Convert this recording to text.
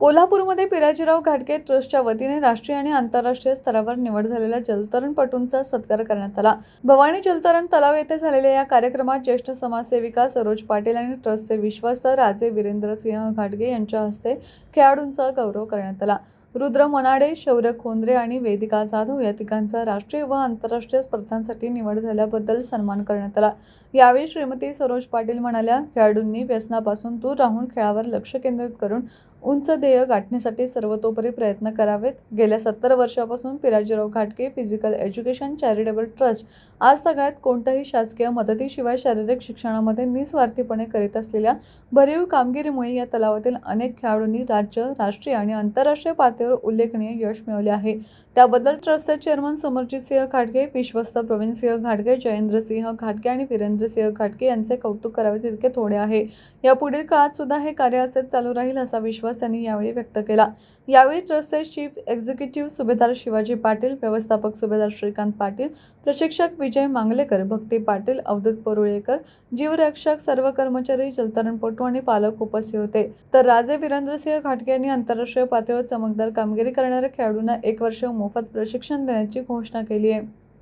कोल्हापूरमध्ये पिराजीराव घाटगे ट्रस्टच्या वतीने राष्ट्रीय आणि आंतरराष्ट्रीय स्तरावर निवड झालेल्या जलतरणपटूंचा सत्कार करण्यात आला. भवानी जलतरण तलाव येथे झालेल्या या कार्यक्रमात ज्येष्ठ समाजसेविका सरोज पाटील आणि ट्रस्टचे विश्वस्त राजे वीरेंद्रसिंह घाटगे यांच्या हस्ते खेळाडूंचा गौरव करण्यात आला. रुद्र मनाडे शौर्य खोंद्रे आणि वेदिका जाधव या तिघांचा राष्ट्रीय व आंतरराष्ट्रीय स्पर्धांसाठी निवड झाल्याबद्दल सन्मान करण्यात आला. यावेळी श्रीमती सरोज पाटील म्हणाल्या खेळाडूंनी व्यसनापासून दूर राहून खेळावर लक्ष केंद्रित करून उंच ध्येय गाठण्यासाठी सर्वतोपरी प्रयत्न करावेत. गेल्या सत्तर वर्षापासून पिराजीराव घाटगे फिजिकल एज्युकेशन चॅरिटेबल ट्रस्ट आज तगायत कोणत्याही शासकीय मदतीशिवाय शारीरिक शिक्षणामध्ये निस्वार्थीपणे करीत असलेल्या भरीव कामगिरीमुळे या तलावातील अनेक खेळाडूंनी राज्य राष्ट्रीय आणि आंतरराष्ट्रीय पातळीवर उल्लेखनीय यश मिळवले आहे. त्याबद्दल ट्रस्टचे चेअरमन समरजितसिंह घाटगे विश्वस्त प्रवीण सिंह घाटगे जयेंद्रसिंह घाटगे आणि वीरेंद्र सिंह घाटगे यांचे कौतुक करावे तितके थोडे आहे. यापुढील काळात सुद्धा हे कार्य असेच चालू राहील असा विश्वास त्यांनी यावेळी व्यक्त केला. यावेळी ट्रस्टचे चीफ एक्झिक्युटिव्ह सुभेदार शिवाजी पाटील व्यवस्थापक सुभेदार श्रीकांत पाटील प्रशिक्षक विजय मांगलेकर भक्ती पाटील अवधूत परुळेकर जीवरक्षक सर्व कर्मचारी जलतरणपटू आणि पालक उपस्थित होते. तर राजे वीरेंद्रसिंह घाटगे यांनी आंतरराष्ट्रीय पातळीवर चमकदार कामगिरी करणाऱ्या खेळाडूंना एक वर्ष मोफत प्रशिक्षण देण्याची घोषणा केली आहे.